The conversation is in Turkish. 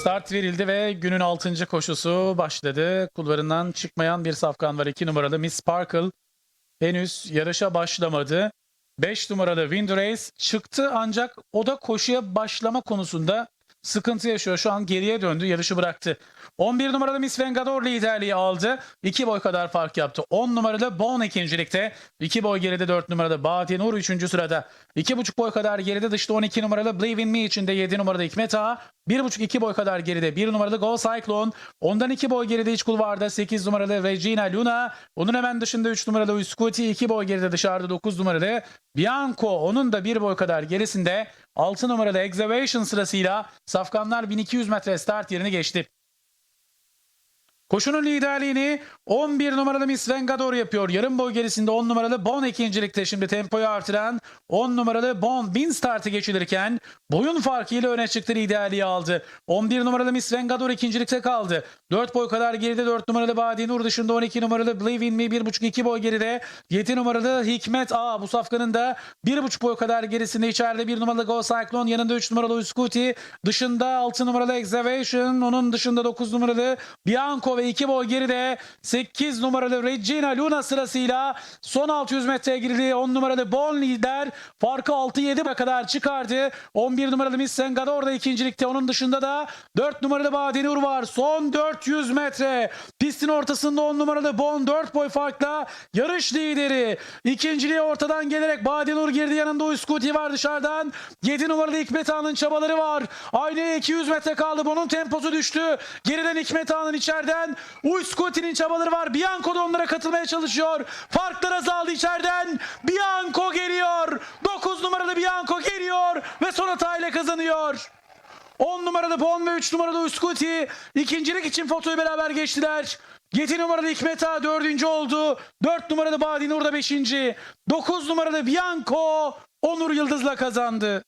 Start verildi ve günün 6. koşusu başladı. Kulvarından çıkmayan bir safkan var. 2 numaralı Miss Sparkle henüz yarışa başlamadı. 5 numaralı Wind Race çıktı ancak o da koşuya başlama konusunda sıkıntı yaşıyor. Şu an geriye döndü, yarışı bıraktı. 11 numaralı Miss Vengador liderliği aldı. 2 boy kadar fark yaptı. 10 numaralı Bon ikincilikte. 2 boy geride 4 numaralı Bahattin Nur 3. sırada. 2,5 boy kadar geride dışta 12 numaralı Believe in Me içinde 7 numaralı Hikmet Ağa. 1,5-2 boy kadar geride 1 numaralı Go Cyclone. Ondan 2 boy geride iç kulvarda 8 numaralı Regina Luna. Onun hemen dışında 3 numaralı Uscuti. 2 boy geride dışarıda 9 numaralı Bianco. Onun da 1 boy kadar gerisinde 6 numaralı Exhibition sırasıyla Safkanlar 1200 metre start yerini geçti. Koşunun liderliğini 11 numaralı Miss Vengador yapıyor. Yarım boy gerisinde 10 numaralı Bon ikincilikte şimdi tempoyu artıran 10 numaralı Bon bin startı geçilirken boyun farkıyla öne çıktı liderliği aldı. 11 numaralı Miss Vengador ikincilikte kaldı. 4 boy kadar geride 4 numaralı Badi Nur dışında 12 numaralı Believe in Me 1.5-2 boy geride 7 numaralı Hikmet A bu safkanın da 1.5 boy kadar gerisinde içeride 1 numaralı Go Cyclone yanında 3 numaralı Uscuti dışında 6 numaralı Exhibition onun dışında 9 numaralı Bianco ve 2 boy geride 8 numaralı Regina Luna sırasıyla son 600 metreye girdi. 10 numaralı Bon lider farkı 6-7 kadar çıkardı. 11 numaralı Miss Sengador da ikincilikte. Onun dışında da 4 numaralı Badinur var. Son 400 metre. Pistin ortasında 10 numaralı Bon 4 boy farkla yarış lideri. İkinciliğe ortadan gelerek Badinur girdi. Yanında Uskuti var dışarıdan. 7 numaralı Hikmet Ağa'nın çabaları var. Aynı 200 metre kaldı. Bon'un temposu düştü. Geriden Hikmet Ağa'nın içeriden. Uskuti'nin çabaları var. Bianco da onlara katılmaya çalışıyor. Farklar azaldı içeriden. Bianco geliyor. 9 numaralı Bianco geliyor. Ve son hatayla kazanıyor. 10 numaralı Bon ve 3 numaralı Uskuti ikincilik için fotoyu beraber geçtiler. 7 numaralı Hikmet Ağa dördüncü oldu. 4 numaralı Badinur da beşinci. 9 numaralı Bianco Onur Yıldız'la kazandı.